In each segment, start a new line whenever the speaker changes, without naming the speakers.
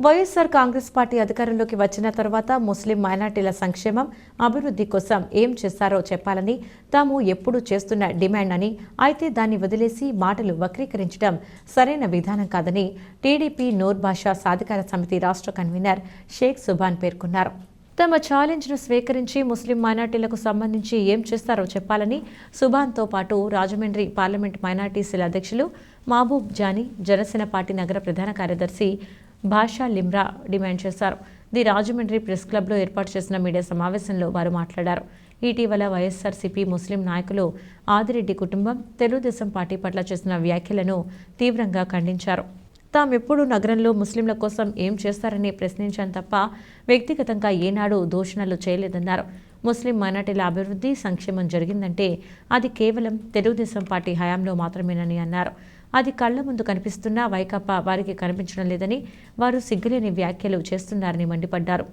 YSR Congress party అధికారంలోకి వచ్చిన తర్వాత ముస్లిం మైనార్టీల సంక్షేమం అభివృద్ధి కోసం ఏం చేశారో చెప్పాలని తాము ఎప్పుడూ చేస్తున్న డిమాండ్ అని అయితే దాన్ని వదిలేసి మాటలు వక్రీకరించడం సరైన విధానం కాదని టీడీపీ నూర్ భాషా సాధికార సమితి రాష్ట్ర కన్వీనర్ షేక్ సుభాన్ పేర్కొన్నారు. తమ ఛాలెంజ్ను స్వీకరించి ముస్లిం మైనార్టీలకు సంబంధించి ఏం చేస్తారో చెప్పాలని సుభాన్తో పాటు రాజమండ్రి పార్లమెంట్ మైనార్టీ సెల్ అధ్యక్షులు మహబూబ్ జానీ జనసేన పార్టీ నగర ప్రధాన కార్యదర్శి భాషా లిమ్రా డిమాండ్ చేశారు. ది రాజమండ్రి ప్రెస్ క్లబ్లో ఏర్పాటు చేసిన మీడియా సమావేశంలో వారు మాట్లాడారు. ఇటీవల వైఎస్ఆర్సీపీ ముస్లిం నాయకులు ఆదిరెడ్డి కుటుంబం తెలుగుదేశం పార్టీ పట్ల చేసిన వ్యాఖ్యలను తీవ్రంగా ఖండించారు. తామెప్పుడు నగరంలో ముస్లింల కోసం ఏం చేస్తారని ప్రశ్నించాను తప్ప వ్యక్తిగతంగా ఏనాడు దూషణలు చేయలేదన్నారు. ముస్లిం మైనార్టీల అభివృద్ధి సంక్షేమం జరిగిందంటే అది కేవలం తెలుగుదేశం పార్టీ హయాంలో మాత్రమేనని అన్నారు. అది కళ్ళ ముందు కనిపిస్తున్నా వైకాపా వారికి కనిపించడం లేదని వారు సిగ్గులేని వ్యాఖ్యలు చేస్తున్నారని మండిపడ్డారు.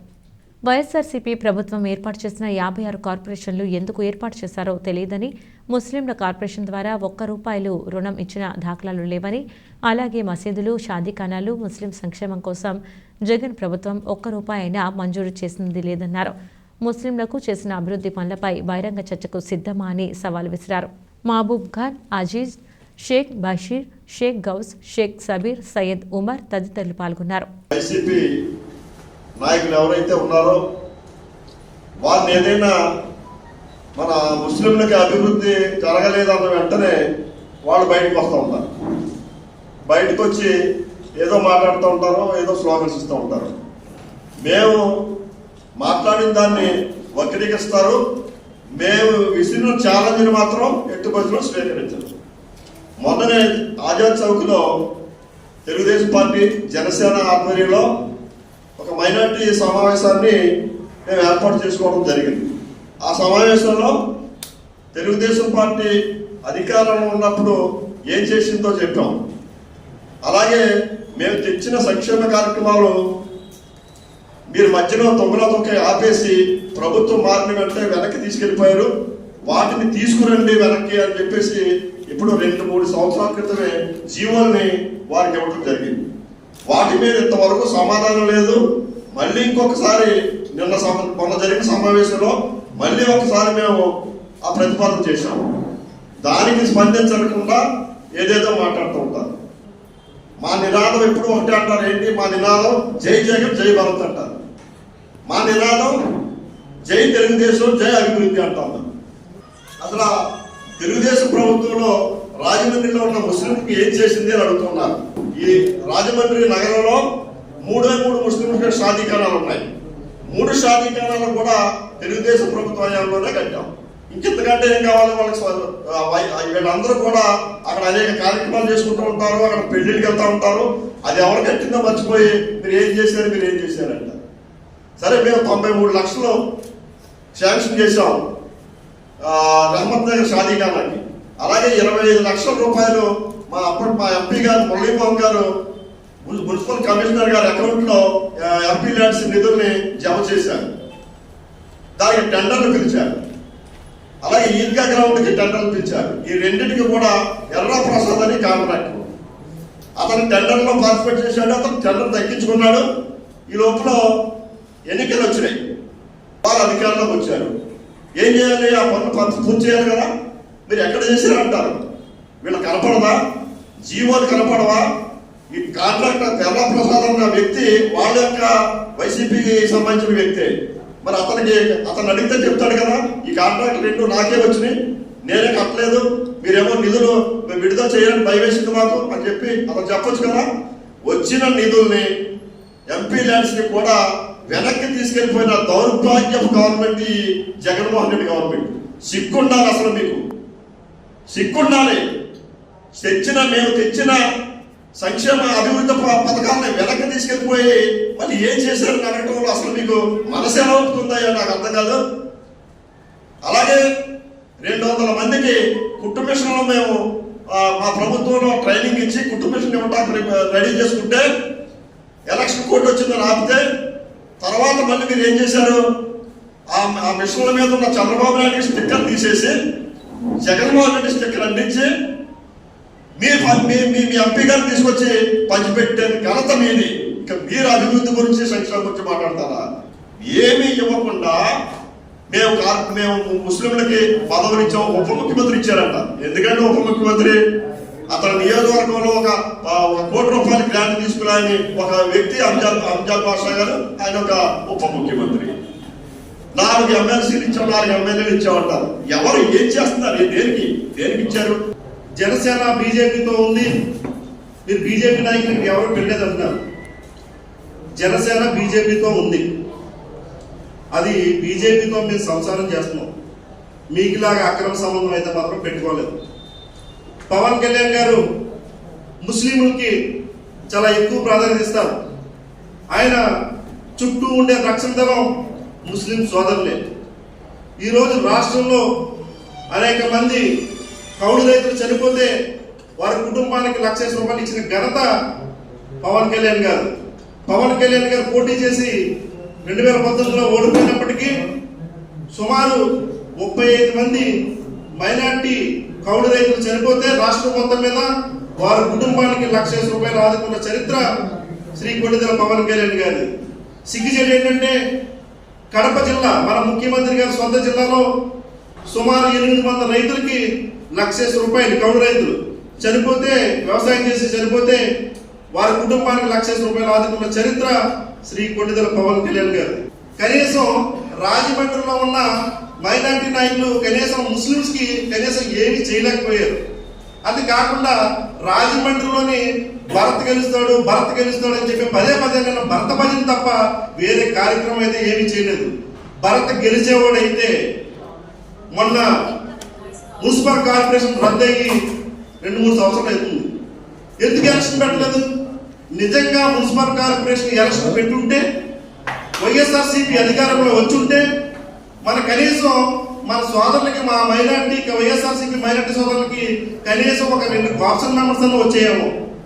వైఎస్ఆర్సీపీ ప్రభుత్వం ఏర్పాటు చేసిన యాభై ఆరు కార్పొరేషన్లు ఎందుకు ఏర్పాటు చేశారో తెలియదని ముస్లింల కార్పొరేషన్ ద్వారా ఒక్క రూపాయలు రుణం ఇచ్చిన దాఖలాలు లేవని అలాగే మసీదులు షాదీఖానాలు ముస్లిం సంక్షేమం కోసం జగన్ ప్రభుత్వం ఒక్క రూపాయి అయినా మంజూరు చేసింది లేదన్నారు. ముస్లింలకు చేసిన అభివృద్ధి పనులపై బహిరంగ చర్చకు సిద్ధమా అని సవాల్ విసిరారు. మహబూబ్ ఖాన్ అజీజ్ షేక్ బషీర్ షేక్ గౌస్ షేక్ సబీర్ సయ్యద్ ఉమర్ తదితరులు పాల్గొన్నారు.
వైసీపీ నాయకులు ఎవరైతే ఉన్నారో వారిని ఏదైనా మన ముస్లింలకి అభివృద్ధి జరగలేదన్న వెంటనే వాళ్ళు బయటకు వస్తూ ఉంటారు. బయటకు వచ్చి ఏదో మాట్లాడుతూ ఉంటారు ఏదో స్లోగన్స్ ఇస్తూ ఉంటారు. మేము మాట్లాడిన దాన్ని వక్రీకరిస్తారు. మేము విసిరిన ఛాలెంజ్ని మాత్రం ఎట్టి పరిస్థితుల్లో మొన్ననే ఆజాద్ చౌక్లో తెలుగుదేశం పార్టీ జనసేన ఆధ్వర్యంలో ఒక మైనార్టీ సమావేశాన్ని మేము ఏర్పాటు చేసుకోవడం జరిగింది. ఆ సమావేశంలో తెలుగుదేశం పార్టీ అధికారంలో ఉన్నప్పుడు ఏం చేసిందో చెప్పాం. అలాగే మేము తెచ్చిన సంక్షేమ కార్యక్రమాలు మీరు మధ్యలో తొమ్మిదో తొక్క ఆపేసి ప్రభుత్వం మారిన వెంటనే వెనక్కి తీసుకెళ్ళిపోయారు. వాటిని తీసుకురండి వెనక్కి అని చెప్పేసి ఇప్పుడు రెండు మూడు సంవత్సరాల క్రితమే జీవోల్ని వారికి ఇవ్వడం జరిగింది. వాటి మీద ఇంతవరకు సమాధానం లేదు. మళ్ళీ ఇంకొకసారి నిన్న సమ- మొన్న జరిగిన సమావేశంలో మళ్ళీ ఒకసారి మేము ఆ ప్రతిపాదన చేశాము దానికి స్పందించకుండా ఏదేదో మాట్లాడుతూ ఉంటారు. మా నినాదం ఎప్పుడు ఒకటే అంటారు. ఏంటి? మా నినాదం జై జగన్ జై భరత్ అంటారు. మా నినాదం జై తెలుగుదేశం జై అభివృద్ధి అంటాం అసలు తెలుగుదేశం ప్రభుత్వంలో రాజమండ్రిలో ఉన్న ముస్లింకి ఏం చేసింది అని అడుగుతున్నారు. ఈ రాజమండ్రి నగరంలో మూడే మూడు ముస్లింల షాదీఖానాలు ఉన్నాయి. మూడు షాదీఖానాలు కూడా తెలుగుదేశం ప్రభుత్వ హయాంలోనే కట్టాం. ఇంకెంతకంటే ఏం కావాలి వాళ్ళకి వీళ్ళందరూ కూడా అక్కడ అనేక కార్యక్రమాలు చేసుకుంటూ ఉంటారు అక్కడ పెళ్ళిళ్ళకి వెళ్తూ ఉంటారు. అది ఎవరు కట్టిందో మర్చిపోయి మీరు ఏం చేశారు మీరు ఏం చేశారంట. సరే మేము తొంభై మూడు లక్షలు శాంక్షన్ చేసాం రహమత్ నగర్ షాదీఖానాకి అలాగే ఇరవై ఐదు లక్షల రూపాయలు మా అప్పటి మా ఎంపీ గారు మురళీమోహన్ గారు మున్సిపల్ కమిషనర్ గారి అకౌంట్లో ఎంపీ ల్యాండ్స్ నిధుల్ని జమ చేశారు. దానికి టెండర్లు పిలిచారు. అలాగే ఈద్గా గ్రౌండ్కి టెండర్లు పిలిచారు. ఈ రెండింటికి కూడా ఎర్రా ప్రసాద్ అని కాంట్రాక్ట్. అతను టెండర్లో పార్టిసిపేట్ చేశాడు అతను టెండర్ తగ్గించుకున్నాడు. ఈ లోపల ఎన్నికలు వచ్చినాయి. వాళ్ళు అధికారంలోకి వచ్చారు. ఏం చేయాలి? ఆ పనులు పనులు పూర్తి చేయాలి కదా? మీరు ఎక్కడ చేశారు అంటారు? వీళ్ళు కనపడదా జీవోలు కనపడవా? ఈ కాంట్రాక్టర్ తెల్ల ప్రసాదం వ్యక్తి వాళ్ళ యొక్క వైసీపీకి సంబంధించిన వ్యక్తి. మరి అతనికి అతను అడిగితే చెప్తాడు కదా ఈ కాంట్రాక్ట్ రెండు నాకే వచ్చినాయి నేనే కట్టలేదు మీరేమో నిధులు విడుదల చేయాలని భయవేసింది మాకు అని చెప్పి అతను చెప్పొచ్చు కదా? వచ్చిన నిధుల్ని ఎంపీ ల్యాండ్స్ని కూడా వెనక్కి తీసుకెళ్ళిపోయిన దౌర్భాగ్యం గవర్నమెంట్ ఈ జగన్మోహన్ రెడ్డి గవర్నమెంట్ సిగ్గుండాలి అసలు మీకు. సిగ్గుండాలి. తెచ్చిన మేము తెచ్చిన సంక్షేమ అభివృద్ధి పథకాలను వెనక్కి తీసుకెళ్ళిపోయి మళ్ళీ ఏం చేశారు అనడంలో అసలు మీకు మనసు ఎలా అవుతుందా నాకు అర్థం కాదు. అలాగే రెండు వందల మందికి కుటుంబేషన్లో మేము మా ప్రభుత్వంలో ట్రైనింగ్ ఇచ్చి కుటుంబేషన్ ఇవ్వడానికి రెడీ చేసుకుంటే ఎలక్షన్ కోర్టు వచ్చిందని ఆపితే తర్వాత మళ్ళీ మీరు ఏం చేశారు? ఆ ఆ మిషన్ల మీద ఉన్న చంద్రబాబు నాయుడు స్టిక్కర్ తీసేసి జగన్మోహన్ రెడ్డి స్టిక్కర్ అందించి మీ మీ మీ మీ ఎంపీ గారు తీసుకొచ్చి పంచిపెట్టాను ఘనత మీది. ఇంకా మీరు అభివృద్ధి గురించి సంక్షేమం గురించి మాట్లాడతారా? ఏమీ ఇవ్వకుండా మేము మేము ముస్లింలకి పదవులు ఇచ్చాం ఉప ముఖ్యమంత్రి ఇచ్చారంట. ఎందుకంటే ఉప ముఖ్యమంత్రి అతని నియోజకవర్గంలో ఒక ఒక కోటి రూపాయల గ్రాంట్ తీసుకురాని ఒక వ్యక్తి అంజాద్ అంజాద్ బాషా గారు ఆయన ఒక ఉప ముఖ్యమంత్రి. నాలుగు ఎమ్మెల్సీలు ఇచ్చాం నాలుగు ఎమ్మెల్యేలు ఇచ్చామంటారు ఎవరు ఏం చేస్తున్నారు? దేనికి? దేనికి ఇచ్చారు?
జనసేన బీజేపీతో ఉంది. మీరు బీజేపీ నాయకులకు ఎవరు పెట్టలేదు అంటున్నారు జనసేన బీజేపీతో ఉంది. అది బీజేపీతో మేము సంసారం చేస్తున్నాం. మీకులాగా అక్రమ సంబంధం అయితే మాత్రం పెట్టుకోలేదు. పవన్ కళ్యాణ్ గారు ముస్లింలకి చాలా ఎక్కువ ప్రాధాన్యత ఇస్తారు. ఆయన చుట్టూ ఉండే రక్షణ ముస్లిం సోదరులే. ఈరోజు రాష్ట్రంలో అనేక మంది కౌలు రైతులు చనిపోతే వారి కుటుంబానికి లక్ష రూపాయలు ఇచ్చిన ఘనత పవన్ కళ్యాణ్ గారు. పవన్ కళ్యాణ్ గారు పోటీ చేసి రెండు వేల పంతొమ్మిదిలో ఓడిపోయినప్పటికీ సుమారు ముప్పై ఐదు మంది మైనార్టీ కౌలు రైతులు చనిపోతే రాష్ట్రం మొత్తం మీద వారి కుటుంబానికి లక్ష రూపాయలు ఆదుకున్న చరిత్ర శ్రీ కొడిదల పవన్ కళ్యాణ్ గారి సిగ్గుచేటు ఏంటంటే కడప జిల్లా మన ముఖ్యమంత్రి గారి సొంత జిల్లాలో సుమారు ఎనిమిది వందల రైతులకి లక్ష రూపాయలు కౌలు రైతులు చనిపోతే వ్యవసాయం చేసి చనిపోతే వారి కుటుంబానికి లక్ష రూపాయలు ఆదుకున్న చరిత్ర శ్రీ కొడిదల పవన్ కళ్యాణ్ గారు కనీసం రాజమండ్రిలో ఉన్న మైనార్టీ నాయకులు కనీసం ముస్లిమ్స్కి కనీసం ఏమీ చేయలేకపోయారు. అది కాకుండా రాజమండ్రిలోని భరత్ గెలుస్తాడు భరత్ గెలుస్తాడు అని చెప్పి పదే పదే నేను భరత భజన తప్ప వేరే కార్యక్రమం అయితే ఏమీ చేయలేదు. భరత్ గెలిచేవాడైతే మొన్న మున్సిపల్ కార్పొరేషన్ రద్దయ్యి రెండు మూడు సంవత్సరాలు అవుతుంది. ఎందుకు ఎలక్షన్ పెట్టలేదు? నిజంగా మున్సిపల్ కార్పొరేషన్ ఎలక్షన్ పెట్టుంటే వైఎస్ఆర్సీపీ అధికారంలో వచ్చుంటే మన కనీసం మన సోదరులకి మా మైనార్టీకి వైఎస్ఆర్సీపీ మైనార్టీ సోదరులకి కనీసం ఒక రెండు ఆప్షన్ మెంబర్స్ అన్న వచ్చేయేమో.